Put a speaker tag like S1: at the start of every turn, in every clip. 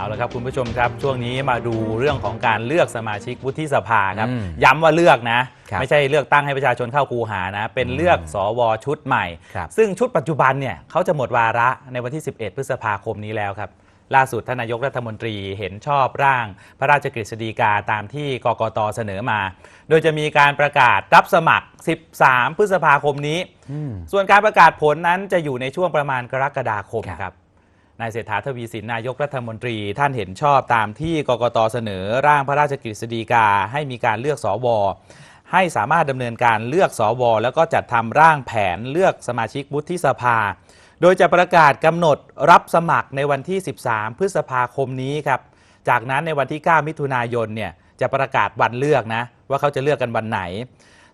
S1: เอาละครับคุณผู้ชมครับช่วงนี้มาดูเรื่องของการเลือกสมาชิกวุฒิสภาครับ
S2: อืม
S1: ย้ำว่าเลือกนะ
S2: ครับ
S1: ไม่ใช่เลือกตั้งให้ประชาชนเข้าคูหานะ เป็นเลือกสวชุดใหม่
S2: ครับ
S1: ซึ่งชุดปัจจุบันเนี่ยเขาจะหมดวาระในวันที่ 11 พฤษภาคมนี้แล้วครับ ล่าสุดท่านนายกรัฐมนตรีเห็นชอบร่าง พระราชกฤษฎีกาตามที่กกตเสนอมา โดยจะมีการประกาศรับสมัคร 13 พฤษภาคมนี้
S2: อืม
S1: ส่วนการประกาศผลนั้นจะอยู่ในช่วงประมาณกรกฎาคม
S2: ครับ
S1: ครับ นายเศรษฐาทวีสินนายกรัฐมนตรี ท่านเห็นชอบตามที่กกตเสนอร่างพระราชกฤษฎีกาให้มีการเลือกสวให้สามารถดำเนินการเลือกสวแล้วก็จัดทำร่างแผนเลือกสมาชิกวุฒิสภา โดยจะประกาศกำหนดรับสมัครในวันที่ 13 พฤษภาคมนี้ครับจากนั้นในวันที่ 9 มิถุนายนเนี่ยจะประกาศวันเลือกนะว่าเขาจะเลือกกันวันไหน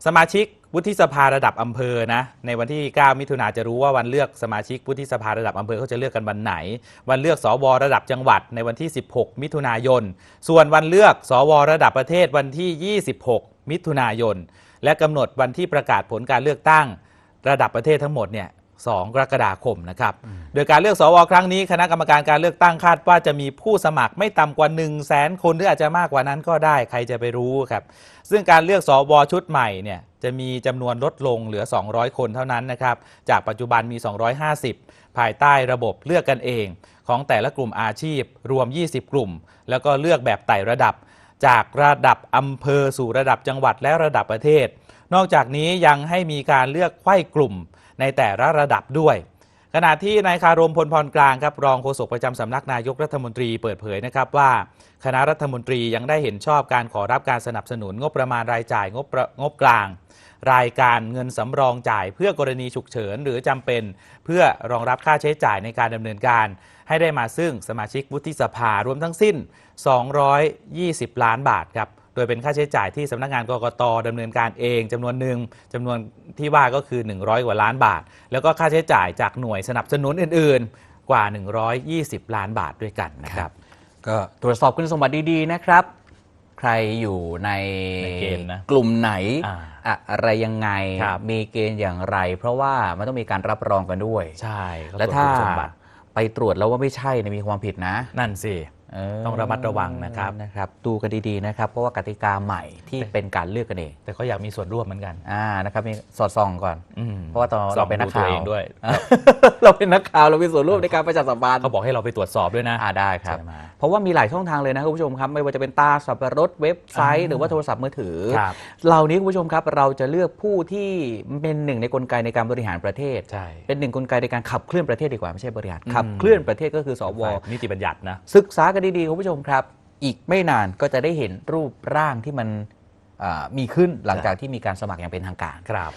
S1: สมาชิกวุฒิสภาระดับอำเภอนะในวันที่ 9 มิถุนาจะรู้ว่าวันเลือกสมาชิกวุฒิสภาระดับอำเภอเขาจะเลือกกันวันไหน วันเลือกสวระดับจังหวัดในวันที่ 16 มิถุนายน ส่วนวันเลือกสวระดับประเทศวันที่ 26 มิถุนายน และกำหนดวันที่ประกาศผลการเลือกตั้ง ระดับประเทศทั้งหมดเนี่ย 2 กรกฎาคมนะครับ โดยการเลือกสวครั้งนี้คณะกรรมการการเลือกตั้งคาดว่าจะมีผู้สมัครไม่ต่ำกว่า 1 0 0 0 0แสนคนหรืออาจจะมากกว่านั้นก็ได้ใครจะไปรู้ครับ ซึ่งการเลือกสวชุดใหม่เนี่ยจะมีจำนวนลดลงเหลือ 200 คนเท่านั้นนะครับ จากปัจจุบันมี 250 ภายใต้ระบบเลือกกันเอง ของแต่ละกลุ่มอาชีพรวม 20 กลุ่ม แล้วก็เลือกแบบไต่ระดับ จากระดับอำเภอสู่ระดับจังหวัดและระดับประเทศ นอกจากนี้ยังให้มีการเลือกไข้กลุ่ม ในแต่ละระดับด้วย ขณะที่นายคารมพลพรกลางครับรองโฆษกประจำสำนักนายกรัฐมนตรีเปิดเผยนะครับว่า คณะรัฐมนตรียังได้เห็นชอบการขอรับการสนับสนุนงบประมาณรายจ่ายงบงบกลาง รายการเงินสำรองจ่ายเพื่อกรณีฉุกเฉินหรือจำเป็น เพื่อรองรับค่าใช้จ่ายในการดำเนินการ ให้ได้มาซึ่งสมาชิกวุฒิสภารวมทั้งสิ้น 220 ล้านบาทครับ โดยเป็นค่าใช้จ่ายที่สำนักงานกกตดำเนินการเองจำนวนหนึ่งจำนวนที่ว่าก็คือ 100 กว่าล้านบาท แล้วก็ค่าใช้จ่ายจากหน่วยสนับสนุนอื่น ๆ กว่า 120 ล้านบาทด้วยกันนะครับ
S2: ก็ตรวจสอบคุณสมบัติดีๆนะครับ ใครอยู่ใน
S1: ในเกณฑ์นะ
S2: กลุ่มไหน
S1: อ่า
S2: อะอะไรยังไง
S1: ครับ
S2: มีเกณฑ์อย่างไร เพราะว่ามันต้องมีการรับรองกันด้วย
S1: ใช่เข
S2: และ
S1: ตรจ
S2: ถ้า
S1: คุณสมบัติ
S2: ไปตรวจแล้วว่าไม่ใช่เนี่ยมีความผิดนะ
S1: นั่นสิ
S2: เต้
S1: องระมัดระวังนะครับ
S2: นะครับดูกันดีๆนะครับ เพราะว่ากติกาใหม่ที่เป็นการเลือกกันเอง
S1: แต่ก็อยากมีส่วนร่วมเหมือนกัน
S2: อ่านะครับมีสอดส่องก่อน
S1: อืม
S2: เพราะว่าตอน
S1: ส่อ
S2: เรา
S1: ง
S2: เป็นนัก
S1: ดูตัว
S2: ข่าว
S1: เองด้วย
S2: เราเป็นนักข่าวเรามีส่วนร่วมในการประชาสัมพันธ์
S1: เขาบอกให้เราไปตรวจสอบด้วยนะ
S2: อ่าได้ครับ
S1: ใช่ไหม
S2: เพราะว่ามีหลายช่องทางเลยนะคุณผู้ชมครับ ไม่ว่าจะเป็นตาสับปะรดเว็บไซต์
S1: อ่า
S2: หรือว่าโทรศัพท์มือถือ
S1: ครับ
S2: เหล่านี้คุณผู้ชมครับเราจะเลือกผู้ที่เป็นหนึ่งในกลไกในการบริหารประเทศ
S1: ใช่
S2: เป็นหนึ่งกลไกในการขับเคลื่อนประเทศดีกว่าไม่ใช่บริหาร
S1: อืม
S2: ขับเคลื่อนประเทศก็คือสว
S1: นิติบัญญัตินะ
S2: ศึกษากันดีๆคุณผู้ชมครับ อีกไม่นานก็จะได้เห็นรูปร่างที่มันมีขึ้นหลังจากที่มีการสมัครอย่างเป็นทางการ
S1: ครับ